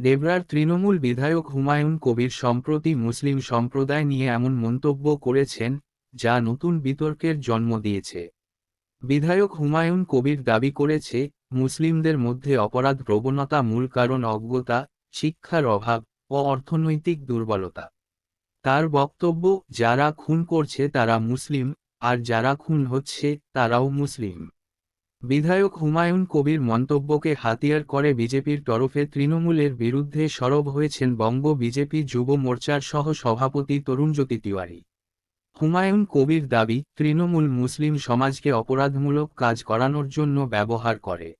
ডেবরার তৃণমূল বিধায়ক হুমায়ুন কবির সম্প্রতি মুসলিম সম্প্রদায় নিয়ে এমন মন্তব্য করেছেন, যা নতুন বিতর্কের জন্ম দিয়েছে। বিধায়ক হুমায়ুন কবির দাবি করেছে, মুসলিমদের মধ্যে অপরাধ প্রবণতা মূল কারণ অজ্ঞতা, শিক্ষার অভাব ও অর্থনৈতিক দুর্বলতা। তার বক্তব্য, যারা খুন করছে তারা মুসলিম, আর যারা খুন হচ্ছে তারাও মুসলিম। বিধায়ক হুমায়ুন কবির মন্তব্যকে হাতিয়ার করে বিজেপির তরফে তৃণমূলের বিরুদ্ধে সরব হয়েছেন বঙ্গ বিজেপি যুব মোর্চার সহ সভাপতি তরুণজ্যোতি তিওয়ারি। হুমায়ুন কবির দাবি, তৃণমূল মুসলিম সমাজকে অপরাধমূলক কাজ করানোর জন্য ব্যবহার করে।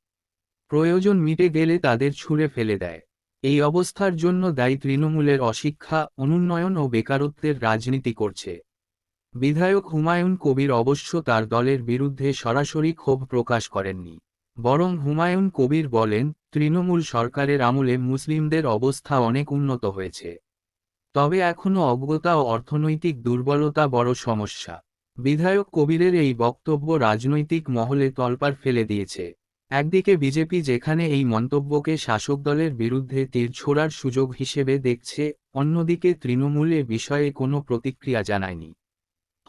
প্রয়োজন মিটে গেলে তাদের ছুঁড়ে ফেলে দেয়। এই অবস্থার জন্য দায়ী তৃণমূলের অশিক্ষা, অনুন্নয়ন ও বেকারত্বের রাজনীতি করছে। বিধায়ক হুমায়ুন কবির অবশ্য তার দলের বিরুদ্ধে সরাসরি ক্ষোভ প্রকাশ করেননি। বরং হুমায়ুন কবির বলেন, তৃণমূল সরকারের আমলে মুসলিমদের অবস্থা অনেক উন্নত হয়েছে। তবে এখনও অজ্ঞতা ও অর্থনৈতিক দুর্বলতা বড় সমস্যা। বিধায়ক কবিরের এই বক্তব্য রাজনৈতিক মহলে তলপার ফেলে দিয়েছে। একদিকে বিজেপি যেখানে এই মন্তব্যকে শাসক দলের বিরুদ্ধে তীর ছোড়ার সুযোগ হিসেবে দেখছে, অন্যদিকে তৃণমূল বিষয়ে কোনো প্রতিক্রিয়া জানায়নি।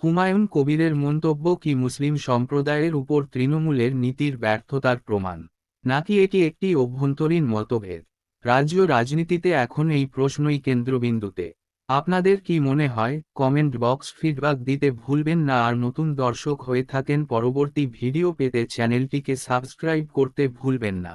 হুমায়ুন কবিরের মন্তব্য কি মুসলিম সম্প্রদায়ের উপর তৃণমূলের নীতির ব্যর্থতার প্রমাণ? নাকি এটি একটি অভ্যন্তরীণ মতভেদ? রাজ্য রাজনীতিতে এখন এই প্রশ্নই কেন্দ্রবিন্দুতে। আপনাদের কি মনে হয়? কমেন্ট বক্স ফিডব্যাক দিতে ভুলবেন না আর নতুন দর্শক হয়ে থাকেন পরবর্তী ভিডিও পেতে চ্যানেলটিকে সাবস্ক্রাইব করতে ভুলবেন না।